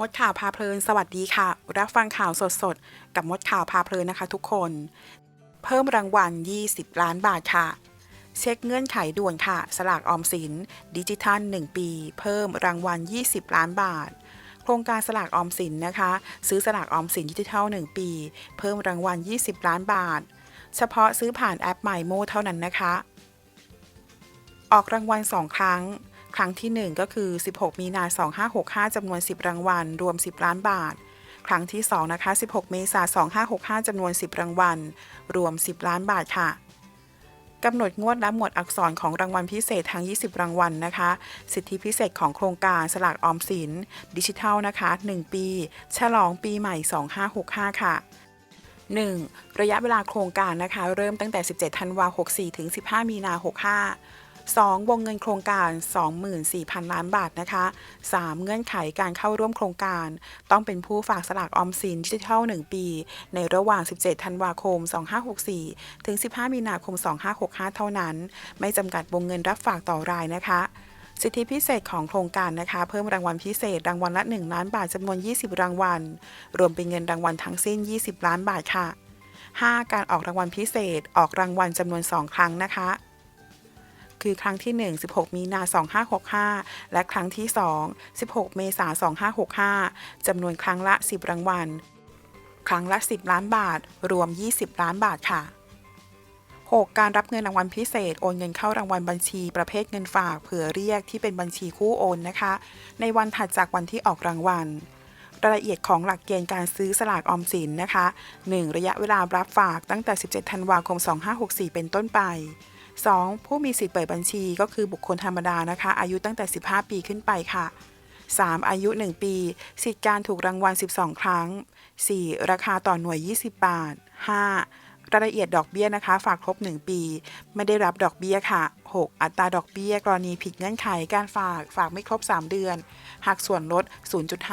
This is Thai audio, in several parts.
มดข่าวพาเพลิน สวัสดีค่ะ รับฟังข่าวสดๆ กับมดข่าวพาเพลินนะคะทุกคน เพิ่มรางวัล 20 ล้านบาทค่ะ เช็คเงื่อนไขด่วนค่ะ สลากออมสิน ดิจิทัล 1 ปี เพิ่มรางวัล 20 ล้านบาท โครงการสลากออมสินนะคะ ซื้อสลากออมสินดิจิทัล 1 ปี เพิ่มรางวัล 20 ล้านบาท เฉพาะซื้อผ่านแอปใหม่โมเท่านั้นนะคะ ออกรางวัล 2 ครั้ง ครั้งที่ 1 ก็คือ 16 มีนา2565จำนวน 10 รางวัล รวม 10 ล้านบาท ครั้งที่ 2 นะคะ 16 เมษายน2565จำนวน 10 รางวัล รวม 10 ล้านบาทค่ะกำหนดงวดและหมวดอักษรของรางวัลพิเศษทั้ง 20 รางวัลนะคะ สิทธิพิเศษของโครงการสลากออมสิน ดิจิทัลนะคะ 1 ปี ฉลองปีใหม่ 2565 ค่ะ 1. ระยะเวลาโครงการนะคะ เริ่มตั้งแต่ 17 ธันวาคม64 ถึง 15 มีนา 65 2. วงเงินโครงการ 24,000 ล้านบาทนะคะ 3. เงื่อนไขการเข้าร่วมโครงการ ต้องเป็นผู้ฝากสลากออมสินดิจิทัล 1 ปี ในระหว่าง 17 ธันวาคม 2564 ถึง 15 มีนาคม 2565 เท่านั้น ไม่จำกัดวงเงินรับฝากต่อรายนะคะสิทธิพิเศษของโครงการนะคะ เพิ่มรางวัลพิเศษรางวัลละ 1 ล้านบาทจำนวน 20 รางวัล รวมเป็นเงินรางวัลทั้งสิ้น 20 ล้านบาทค่ะ 5. การออกรางวัลพิเศษออกรางวัลจำนวน 2 ครั้งนะคะ คือครั้งที่ 1 16 มีนา 2565 และครั้งที่ 2 16 เมษายน 2565 จำนวนครั้งละ 10 รางวัล ครั้งละ 10 ล้านบาท รวม 20 ล้านบาทค่ะ 6. การรับเงินรางวัลพิเศษ โอนเงินเข้ารางวัลบัญชีประเภทเงินฝากเผื่อเรียกที่เป็นบัญชีคู่โอนนะคะ ในวันถัดจากวันที่ออกรางวัลรายละเอียดของหลักเกณฑ์การซื้อสลากออมสินนะคะ 1. ระยะเวลารับฝากตั้งแต่ 17 ธันวาคม 2564 เป็นต้นไป 2. ผู้มีสิทธิ์เปิดบัญชีก็คือบุคคลธรรมดานะคะ อายุตั้งแต่ 15 ปีขึ้นไปค่ะ 3. อายุ 1 ปี สิทธิการถูกรางวัล 12 ครั้ง 4. ราคาต่อหน่วย 20 บาท 5. รายละเอียดดอกเบี้ยนะคะ ฝากครบ 1 ปี ไม่ได้รับดอกเบี้ยค่ะ 6. อัตราดอกเบี้ย กรณีผิดเงื่อนไขการฝากฝากไม่ครบ 3 เดือนหักส่วนลด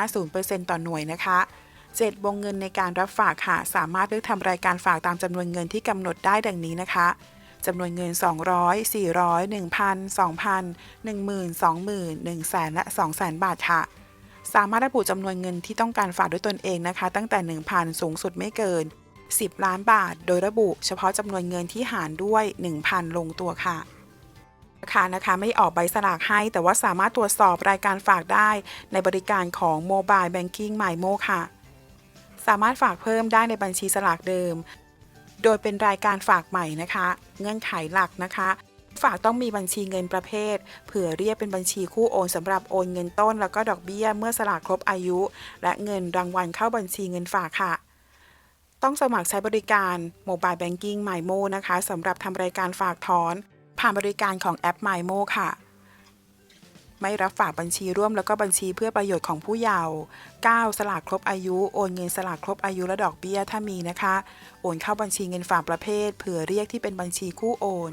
0.50%ต่อหน่วยนะคะ 7. วงเงินในการรับฝากค่ะ สามารถเลือกทำรายการฝากตามจำนวนเงินที่กำหนดได้ดังนี้นะคะ จำนวนเงิน 200 400 1,000 2,000 10,000 20,000 100,000 และ 200,000 บาทค่ะ สามารถระบุจำนวนเงินที่ต้องการฝากด้วยตนเองนะคะ ตั้งแต่ 1,000 สูงสุดไม่เกิน 10 ล้านบาท โดยระบุเฉพาะจำนวนเงินที่หารด้วย 1,000 ลงตัวค่ะราคานะคะไม่ออกใบสลากให้ แต่ว่าสามารถตรวจสอบรายการฝากได้ในบริการของ Mobile Banking MyMo ค่ะ สามารถฝากเพิ่มได้ในบัญชีสลากเดิม โดยเป็นรายการฝากใหม่นะคะ เงื่อนไขหลักนะคะ ฝากต้องมีบัญชีเงินประเภท เผื่อเรียกเป็นบัญชีคู่โอนสำหรับโอนเงินต้น แล้วก็ดอกเบี้ยเมื่อสลากครบอายุ และเงินรางวัลเข้าบัญชีเงินฝากค่ะต้องสมัครใช้บริการ Mobile Banking MyMo นะคะสำหรับทำรายการฝากถอน ผ่านบริการของแอป MyMo ค่ะ ไม่รับฝากบัญชีร่วมแล้วก็บัญชีเพื่อประโยชน์ของผู้เยาว์ 9. สลากครบอายุ โอนเงินสลากครบอายุและดอกเบี้ยถ้ามีนะคะ โอนเข้าบัญชีเงินฝากประเภท เผื่อเรียกที่เป็นบัญชีคู่โอน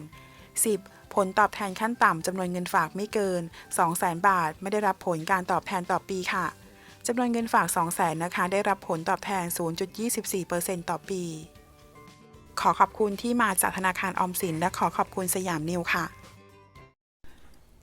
10. ผลตอบแทนขั้นต่ำจำนวนเงินฝากไม่เกิน 200,000 บาท ไม่ได้รับผลการตอบแทนต่อปีค่ะจำนวนเงินฝาก 200,000นะคะ ได้รับผลตอบแทน 0.24%ต่อปี ขอขอบคุณที่มาจากธนาคารออมสิน และขอขอบคุณสยามนิวค่ะ